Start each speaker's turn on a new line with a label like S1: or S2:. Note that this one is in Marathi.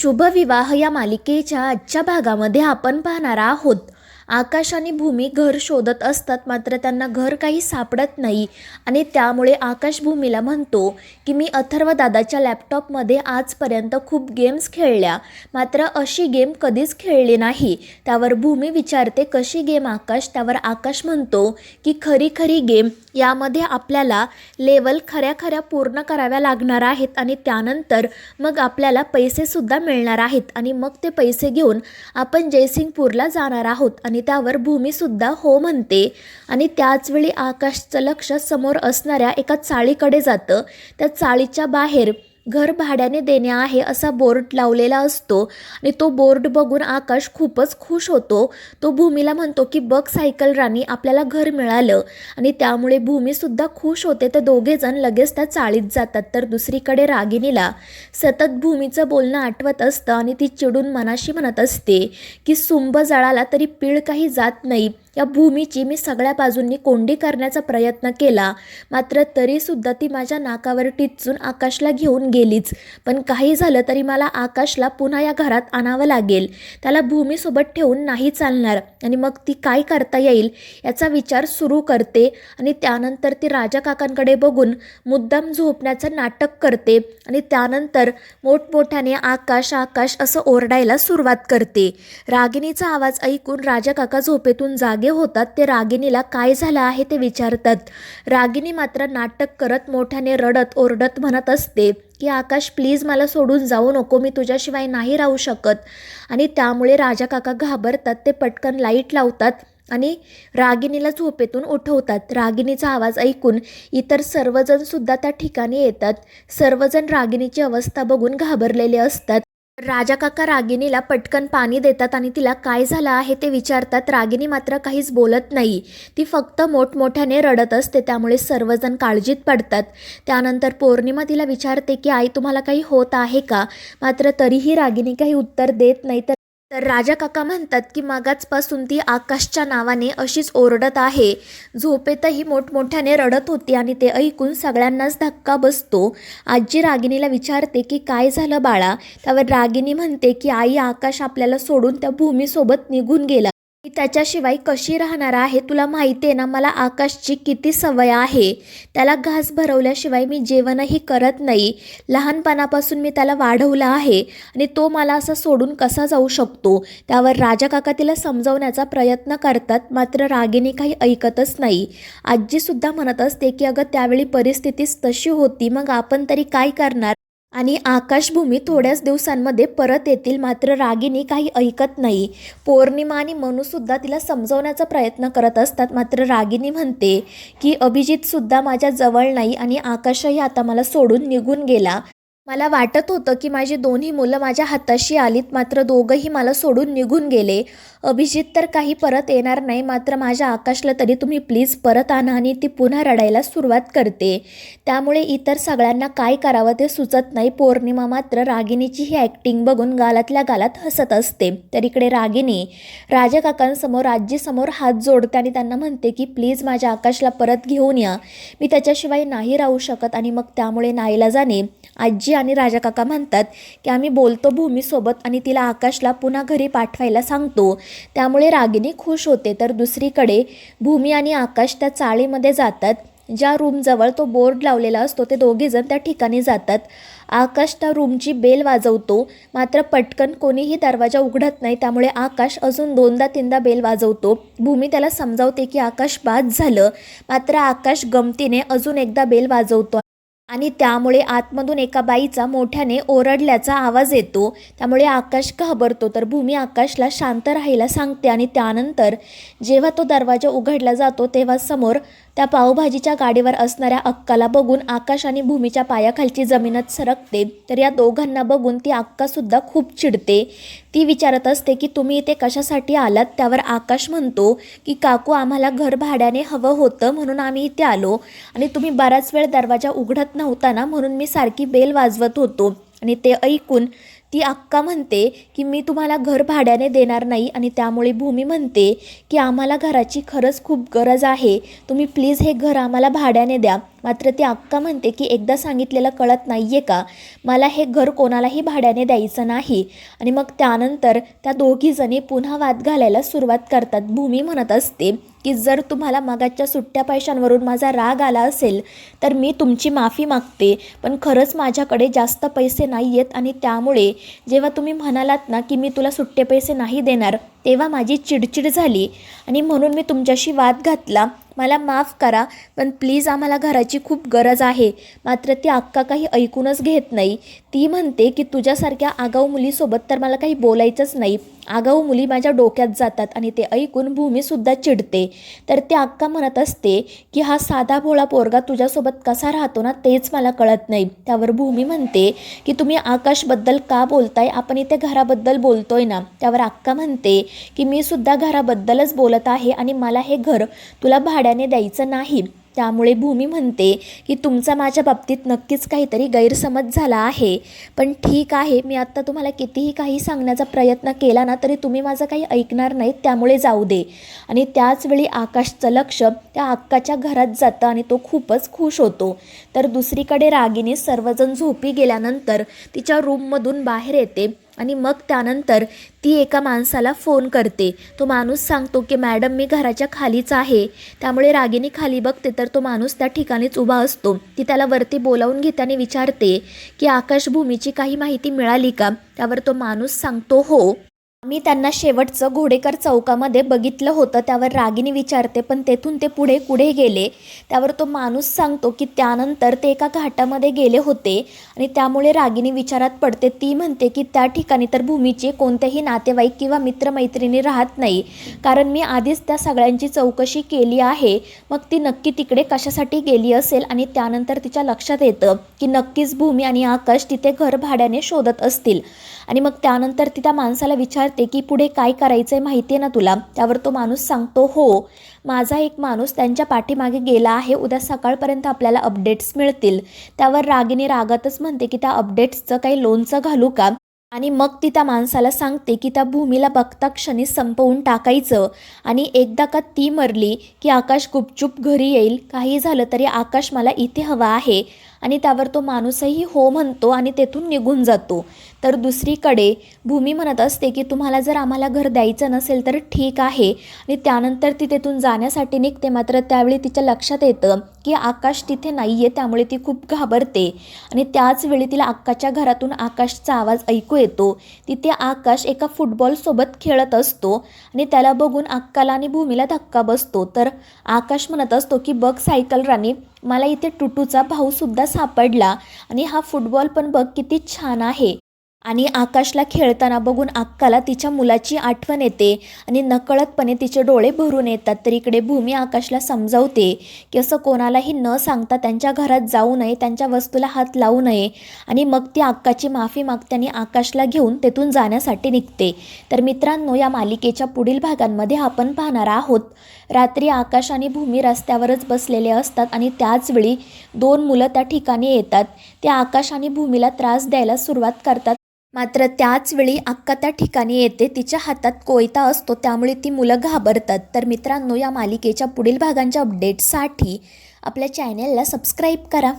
S1: शुभविवाह या मालिकेच्या आजच्या भागामध्ये आपण पाहणार आहोत. आकाश आणि भूमी घर शोधत असतात मात्र त्यांना घर काही सापडत नाही. आणि त्यामुळे आकाश भूमीला म्हणतो की मी अथर्व दादाच्या लॅपटॉपमध्ये आजपर्यंत खूप गेम्स खेळल्या. मात्र अशी गेम कधीच खेळली नाही. त्यावर भूमी विचारते कशी गेम आकाश? त्यावर आकाश म्हणतो की खरी खरी गेम यामध्ये आपल्याला लेवल खऱ्या खऱ्या पूर्ण कराव्या लागणार आहेत आणि त्यानंतर मग आपल्याला पैसेसुद्धा मिळणार आहेत. आणि मग ते पैसे घेऊन आपण जयसिंगपूरला जाणार आहोत आणि त्यावर भूमीसुद्धा हो म्हणते. आणि त्याचवेळी आकाशचं लक्ष समोर असणाऱ्या एका चाळीकडे जातं. त्या चाळीच्या बाहेर घर भाड्याने देणे आहे असा बोर्ड लावलेला असतो आणि तो बोर्ड बघून आकाश खूपच खुश होतो. तो भूमीला म्हणतो की बघ सायकल राणी आपल्याला घर मिळालं आणि त्यामुळे भूमीसुद्धा खुश होते. तर दोघेजण लगेच त्या चाळीत जातात. तर दुसरीकडे रागिनीला सतत भूमीचं बोलणं आठवत असतं आणि ती चिडून मनाशी म्हणत असते की सुंब जळाला तरी पीळ काही जात नाही. या भूमीची मी सगळ्या बाजूंनी कोंडी करण्याचा प्रयत्न केला. मात्र तरीसुद्धा ती माझ्या नाकावर टिचून आकाशला घेऊन गेलीच. पण काही झालं तरी मला आकाशला पुन्हा या घरात आणावं लागेल. त्याला भूमीसोबत ठेवून नाही चालणार. आणि मग ती काय करता येईल याचा विचार सुरू करते आणि त्यानंतर ती राजा काकांकडे बघून मुद्दाम झोपण्याचं नाटक करते आणि त्यानंतर मोठमोठ्याने आकाश आकाश असं ओरडायला सुरुवात करते. रागिणीचा आवाज ऐकून राजा काका झोपेतून जागे होतात ते रागिणीला काय झालं आहे ते विचारतात. रागिणी मात्र नाटक करत मोठ्याने रडत ओरडत म्हणत असते की आकाश प्लीज मला सोडून जाऊ नको मी तुझ्याशिवाय नाही राहू शकत. आणि त्यामुळे राजा काका घाबरतात ते पटकन लाइट लावतात आणि रागिणीला झोपेतून उठवतात. रागिणीचा आवाज ऐकून इतर सर्वजण सुद्धा त्या ठिकाणी येतात. सर्वजण रागिणीची अवस्था बघून घाबरलेले असतात. राजा काका रागिणीला पटकन पाणी देतात आणि तिला काय झालं आहे ते विचारतात. रागिणी मात्र काहीच बोलत नाही. ती फक्त मोठमोठ्याने रडत असते त्यामुळे सर्वजण काळजीत पडतात. त्यानंतर पौर्णिमा तिला विचारते की आई तुम्हाला काही होत आहे का? मात्र तरीही रागिणी काही उत्तर देत नाही. तर तर राजा काका म्हणतात की मागाचपासून ती आकाशच्या नावाने अशीच ओरडत आहे. झोपेतही मोठमोठ्याने रडत होती आणि ते ऐकून सगळ्यांनाच धक्का बसतो. आजी रागिणीला विचारते की काय झालं बाळा? त्यावर रागिणी म्हणते की आई आकाश आपल्याला सोडून त्या भूमीसोबत निघून गेला. मी त्याच्याशिवाय कशी राहणार आहे तुला माहिती आहे ना? मला आकाशची किती सवय आहे. त्याला घास भरवल्याशिवाय मी जेवणही करत नाही. लहानपणापासून मी त्याला वाढवलं आहे आणि तो मला असा सोडून कसा जाऊ शकतो? त्यावर राजा काका तिला समजवण्याचा प्रयत्न करतात मात्र रागिनी काही ऐकतच नाही. आजीसुद्धा म्हणत असते की अगं त्यावेळी परिस्थितीच तशी होती. मग आपण तरी काय करणार? आणि आकाशभूमी थोड्याच दिवसांमध्ये परत येतील. मात्र रागिनी काही ऐकत नाही. पौर्णिमा आणि मनूसुद्धा तिला समजवण्याचा प्रयत्न करत असतात. मात्र रागिनी म्हणते की अभिजितसुद्धा माझ्या जवळ नाही आणि आकाशही आता मला सोडून निघून गेला. मला वाटत होतं की माझी दोन्ही मुलं माझ्या हाताशी आलीत मात्र दोघंही मला सोडून निघून गेले. अभिजित तर काही परत येणार नाही मात्र माझ्या आकाशला तरी तुम्ही प्लीज परत आणा आणि ती पुन्हा रडायला सुरुवात करते. त्यामुळे इतर सगळ्यांना काय करावं ते सुचत नाही. पौर्णिमा मात्र रागिणीची ही ॲक्टिंग बघून गालातल्या गालात हसत असते. तर इकडे रागिणी. राजा काकांसमोर आजीसमोर हात जोडते आणि त्यांना म्हणते की प्लीज माझ्या आकाशला परत घेऊन या. मी त्याच्याशिवाय नाही राहू शकत आणि मग त्यामुळे नाईला जाणे आजी आणि राजा काका म्हणतात की आम्ही बोलतो भूमीसोबत आणि तिला आकाशला पुन्हा घरी पाठवायला सांगतो. त्यामुळे रागिनी खुश होते. तर दुसरीकडे भूमी आणि आकाश त्या चाळीमध्ये जातात. ज्या रूमजवळ तो बोर्ड लावलेला असतो ते दोघेजण त्या ठिकाणी जातात. आकाश त्या रूमची बेल वाजवतो. मात्र पटकन कोणीही दरवाजा उघडत नाही. त्यामुळे आकाश अजून दोनदा तीनदा बेल वाजवतो. भूमी त्याला समजावते की आकाश बाद झालं. मात्र आकाश गमतीने अजून एकदा बेल वाजवतो. आणि त्यामुळे आतमधून एका बाईचा मोठ्याने ओरडल्याचा आवाज येतो. त्यामुळे आकाश घाबरतो. तर भूमी आकाशला शांत राहायला सांगते आणि त्यानंतर जेव्हा तो दरवाजा उघडला जातो तेव्हा समोर त्या पावभाजीच्या गाडीवर असणाऱ्या अक्काला बघून आकाश आणि भूमीच्या पायाखालची जमीनच सरकते. तर या दोघांना बघून ती अक्कासुद्धा खूप चिडते. ती विचारत असते की तुम्ही इथे कशासाठी आलात? त्यावर आकाश म्हणतो की काकू आम्हाला घर भाड्याने हवं होतं म्हणून आम्ही इथे आलो आणि तुम्ही बराच वेळ दरवाजा उघडत नव्हता ना म्हणून मी सारखी बेल वाजवत होतो. आणि ते ऐकून ती अक्का म्हणते की मी तुम्हाला घर भाड्याने देणार नाही आणि त्यामुळे भूमी म्हणते की आम्हाला घराची खरंच खूप गरज आहे. तुम्ही प्लीज हे घर आम्हाला भाड्याने द्या. मात्र ती अक्का म्हणते की एकदा सांगितलेलं कळत नाही आहे का? मला हे घर कोणालाही भाड्याने द्यायचं नाही. आणि मग त्यानंतर त्या दोघीजणी पुन्हा वाद घालायला सुरुवात करतात भूमी म्हणत असते. की जर तुम्हाला मगाच्या सुट्ट्या पैशांवरून माझा राग आला असेल तर मी तुमची माफी मागते. पण खरंच माझ्याकडे जास्त पैसे नाही आहेत आणि त्यामुळे जेव्हा तुम्ही म्हणालात ना की मी तुला सुट्टे पैसे नाही देणार तेव्हा माझी चिडचिड झाली आणि म्हणून मी तुमच्याशी वाद घातला. मला माफ करा पण प्लीज आम्हाला घराची खूप गरज आहे. मात्र ती अक्का काही ऐकूनच घेत नाही. ती म्हणते की तुझ्यासारख्या आगाऊ मुलीसोबत तर मला काही बोलायचंच नाही. आगाऊ मुली माझ्या डोक्यात जातात आणि ते ऐकून भूमीसुद्धा चिडते. तर ती अक्का म्हणत असते की हा साधा भोळा पोरगा तुझ्यासोबत कसा राहतो ना तेच मला कळत नाही. त्यावर भूमी म्हणते की तुम्ही आकाशबद्दल का बोलताय? आपण इथे घराबद्दल बोलतोय ना. त्यावर अक्का म्हणते की मी सुद्धा घराबद्दलच बोलत आहे आणि मला हे घर तुला भाड्याने द्यायचं नाही. त्यामुळे भूमी म्हणते की तुमचा माझ्या बाबतीत नक्कीच काहीतरी गैरसमज झाला आहे. पण ठीक आहे मी आत्ता तुम्हाला कितीही काही सांगण्याचा प्रयत्न केला ना तरी तुम्ही माझं काही ऐकणार नाहीत त्यामुळे जाऊ दे. आणि त्याचवेळी आकाशचं लक्ष त्या अक्काच्या घरात जातं आणि तो खूपच खुश होतो. तर दुसरीकडे रागिनी सर्वजण झोपी गेल्यानंतर तिच्या रूममधून बाहेर येते. आणि मग त्यानंतर ती एका माणसाला फोन करते. तो माणूस सांगतो की मॅडम मी घराच्या खालीच आहे. त्यामुळे रागिनी खाली बघते तर तो माणूस त्या ठिकाणीच उभा असतो. ती त्याला वरती बोलावून घेते आणि विचारते की आकाशभूमीची काही माहिती मिळाली का? त्यावर तो माणूस सांगतो हो. मी त्यांना शेवटचं घोडेकर चौकामध्ये बघितलं होतं. त्यावर रागिनी विचारते पण तेथून ते पुढे कुठे गेले? त्यावर तो माणूस सांगतो की त्यानंतर ते एका घाटामध्ये गेले होते आणि त्यामुळे रागिनी विचारात पडते. ती म्हणते की त्या ठिकाणी तर भूमीचे कोणतेही नातेवाईक किंवा मित्रमैत्रिणी राहत नाही. कारण मी आधीच त्या सगळ्यांची चौकशी केली आहे. मग ती नक्की तिकडे कशासाठी गेली असेल? आणि त्यानंतर तिच्या लक्षात येतं की नक्कीच भूमी आणि आकाश तिथे घर भाड्याने शोधत असतील. आणि मग त्यानंतर ती त्या माणसाला विचारते की पुढे काय करायचं आहे माहिती आहे ना तुला? त्यावर तो माणूस सांगतो हो माझा एक माणूस त्यांच्या पाठीमागे गेला आहे. उद्या सकाळपर्यंत आपल्याला अपडेट्स मिळतील. त्यावर रागिनी रागातच म्हणते की त्या अपडेट्सचं काही लोणचं घालू का? आणि मग ती त्या माणसाला सांगते की त्या भूमीला बघता क्षणी संपवून टाकायचं. आणि एकदा का ती मरली की आकाश गुपचूप घरी येईल. काही झालं तरी आकाश मला इथे हवा आहे. आणि त्यावर तो माणूसही हो म्हणतो आणि तेथून निघून जातो. तर दुसरीकडे भूमी म्हणत असते की तुम्हाला जर आम्हाला घर द्यायचं नसेल तर ठीक आहे. आणि त्यानंतर ती तेथून जाण्यासाठी निघते. मात्र त्यावेळी तिच्या लक्षात येतं की आकाश तिथे नाही आहे त्यामुळे ती खूप घाबरते. आणि त्याच वेळी तिला अक्काच्या घरातून आकाशचा आवाज ऐकू येतो. तिथे आकाश एका फुटबॉलसोबत खेळत असतो आणि त्याला बघून अक्काला आणि भूमीला धक्का बसतो. तर आकाश म्हणत असतो की बघ सायकल राणी मला इथे टुटूचा भाऊसुद्धा सापडला. आणि हा फुटबॉल पण बघ किती छान आहे. आणि आकाशला खेळताना बघून अक्काला तिच्या मुलाची आठवण येते आणि नकळतपणे तिचे डोळे भरून येतात. तर इकडे भूमी आकाशला समजावते की असं कोणालाही न सांगता त्यांच्या घरात जाऊ नये त्यांच्या वस्तूला हात लावू नये आणि मग ती अक्काची माफी मागते आणि आकाशला घेऊन तेथून जाण्यासाठी निघते. तर मित्रांनो या मालिकेच्या पुढील भागांमध्ये आपण पाहणार आहोत. रात्री आकाश आणि भूमी रस्त्यावरच बसलेले असतात आणि त्याचवेळी दोन मुलं त्या ठिकाणी येतात. ते आकाश आणि भूमीला त्रास द्यायला सुरुवात करतात. मात्र त्याच वेळी अक्का त्या ठिकाणी येते तिच्या हातात कोयता असतो त्यामुळे ती मुलं घाबरतात. तर मित्रांनो या मालिकेच्या पुढील भागांच्या अपडेट्ससाठी आपल्या चॅनेलला सबस्क्राईब करा.